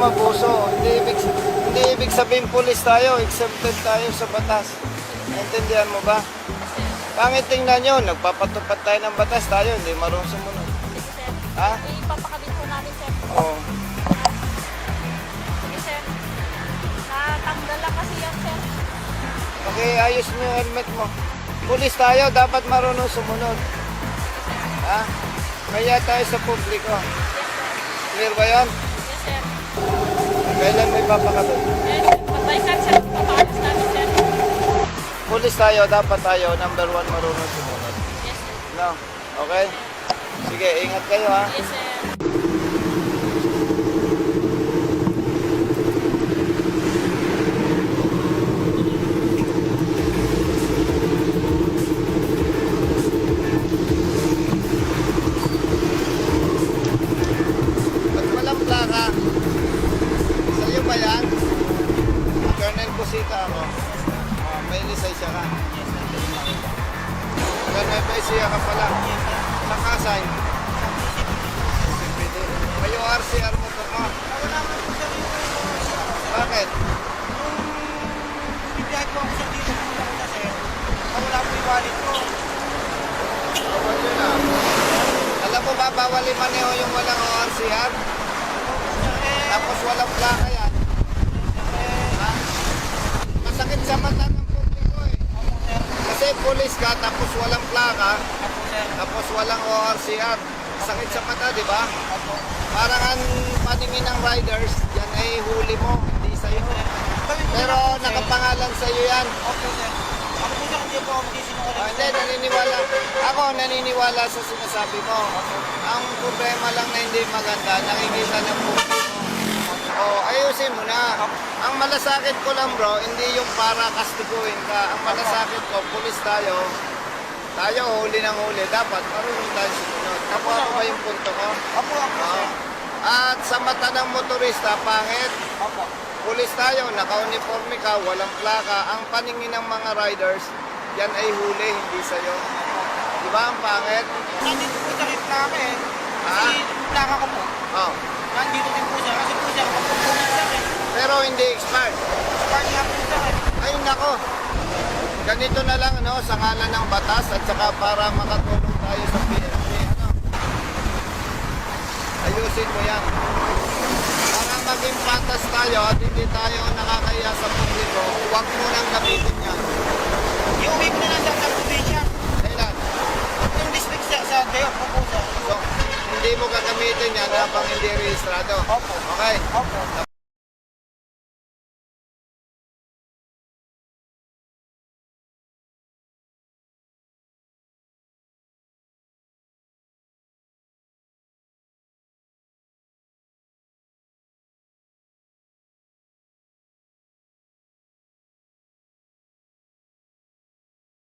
mabuso. Hindi ibig, hindi ibig sabihin pulis tayo, exempted tayo sa batas. Naintindihan mo ba? Pangit tingnan nyo, nagpapatupad tayo ng batas tayo, hindi marunong sumunod. Ha? Ipapakabit po namin, sir. Oo. Sige, sir. Natanggal lang kasi yan, sir. Okay, ayos mo yung helmet mo. Pulis tayo, dapat marunong sumunod. Ha? Kaya tayo sa publiko. Clear ba yan? Yes, sir. Kailan may papakabit? Eh, pagbaykan, sir. Papakalis namin, sir. Pulis tayo, dapat tayo, number one, marunong sumunod. Yes, sir. No? Okay? Sige, ingat kayo ha. Yes, sir. May lisensya ka. Colonel Busita ka pala. Nakasign. May ORCR motor mo. Bakit? Bibiyay ko ako sa dito ng Laguna, sir. Wala po yung wallet ko. Bawal yun ah. Alam mo ba, bawal imaneho yung walang ORCR? Tapos walang plaka yan. Ha? Masakit sa mata ng publiko eh. ako, Kasi pulis ka, tapos walang plaka, Ako, sir. tapos walang ORCR. Sakit sa mata, di ba? Parang ang paningin ng riders, yan ay huli mo, hindi sa'yo. Pero nakapangalan sa'yo yan. Opo, sir. Ako po, sir, hindi po ako. Ah, hindi, naniniwala. Ako naniniwala sa sinasabi mo. Ang problema lang na hindi maganda, nakikita ng publiko. Oh, ayusin mo na. Ang malasakit ko lang bro, hindi yung para kastiguin ka. Ang malasakit ko, pulis tayo. Tayo huli ng huli. Dapat marunong tayo sumunod. Ako ako ba yung punto ko? Ako, Oo. sir. At sa mata ng motorista, pangit. Opo. Pulis tayo, naka-uniforme ka, walang plaka. Ang paningin ng mga riders, yan ay huli, hindi sa'yo. Di ba ang pangit? Nandito po, yung plaka eh. Kasi yung plaka ko po. Oh. Nandito din po, sir. Kasi po, ako po, sir, eh. Pero hindi expired. Spark nga po, sir, eh. Ay nako. Ganito na lang ano, sa ngalan ng batas at saka para makatulong tayo sa PNP. Ano? Ayusin mo yan. Para maging patas tayo at hindi tayo nakakaya sa publiko, huwag mo nang gamitin yan. Iuwi ko na lang, sa probinsya. Kailan? Yung district, sir, sa Dayo po po, sir. Hindi mo gagamitin yan habang hindi rehistrado. Opo. Okay? Opo.